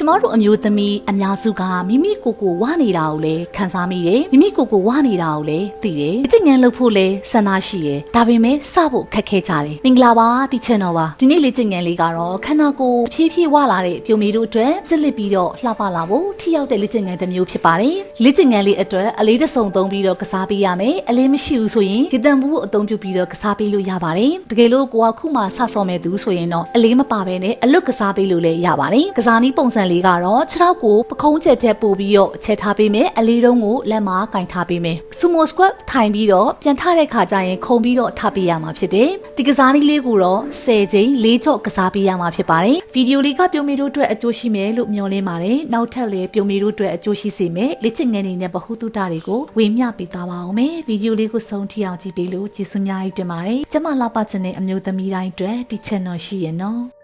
ကျမတို့အမျိုးသမီးအများစုကမိမိကိုယ်ကိုဝနေတာကိုလည်းခံစားမိတယ်မိမိကိုယ်ကိုဝနေတာကိုလည်းသိတယ်အကျင့်ငန်းလုပ်ဖို့လည်းဆန္ဒရှိတယ်ဒါပေမဲ့စဖို့ခက်ခဲကြတယ်မင်္ဂလာပါတီချန်တော်ပါဒီနေ့လေ့ကျင့်ငန်းလေးကတော့ခန္ဓာကိုယ်ဖြည်းဖြည်းဝလာတဲ့ပြုံမီတို့အတွက်ကြစ်လက်ပြီးတော့လှပလာဖို့ထိရောက်တဲ့လေ့ကျင့်ငန်းတစ်မျိုးဖြစ်ပါတယ်လေ့ကျင့်ငန်းလေးအတွက်အလေးတစ်စုံသုံးပြီးတော့ကစားပေးရမယ်အလေးမရှိဘူးဆိုရင်ဒီတန်ဘူးကိုအသုံးပြုပြီးတော့ကစားပေးလို့ရပါတယ်တကယ်လို့ကိုကခုမှစဆော်မဲ့သူဆိုရင်တော့အလေးမပါဘဲနဲ့အလွတ်ကစားပေးလို့လည်းရပါတယ်ကစားနည်းပုံစံလေးကတော့ခြေထောက်ကိုပခုံးချက်ထဲပို့ပြီးတော့ချက်ထားပေးမယ်အလေးတုံးကိုလက်မှာကင်ထားပေးမယ်ဆူမိုစကွတ်ထိုင်ပြီးတော့ပြန်ထတဲ့ခါကျရင်ခုံပြီးတော့ထားပေးရမှာဖြစ်တယ်ဒီကစားနည်းလေးကိုတော့10ချိန်၄ကြော့ကစားပေးရမှာဖြစ်ပါတယ်ဗီဒီယိုလေးကပြုံးမီတို့အတွက်အကျိုးရှိမယ်လို့မျှော်လင့်ပါတယ်နောက်ထပ်လည်းပြုံးမီတို့အတွက်အကျိုးရှိစေမယ်လေ့ကျင့်ငန်းတွေနဲ့ဗဟုသုတတွေကိုဝေမျှပေးသွားပါအောင်မယ်ဗီဒီယိုလေးကိုဆုံးထိအောင်ကြည့်ပေးလို့ကျေးဇူးများကြီးတင်ပါတယ်ကျမလာပချင်တဲ့အမျိုးသမီးတိုင်းအတွက်ဒီ channel ရှိရနော်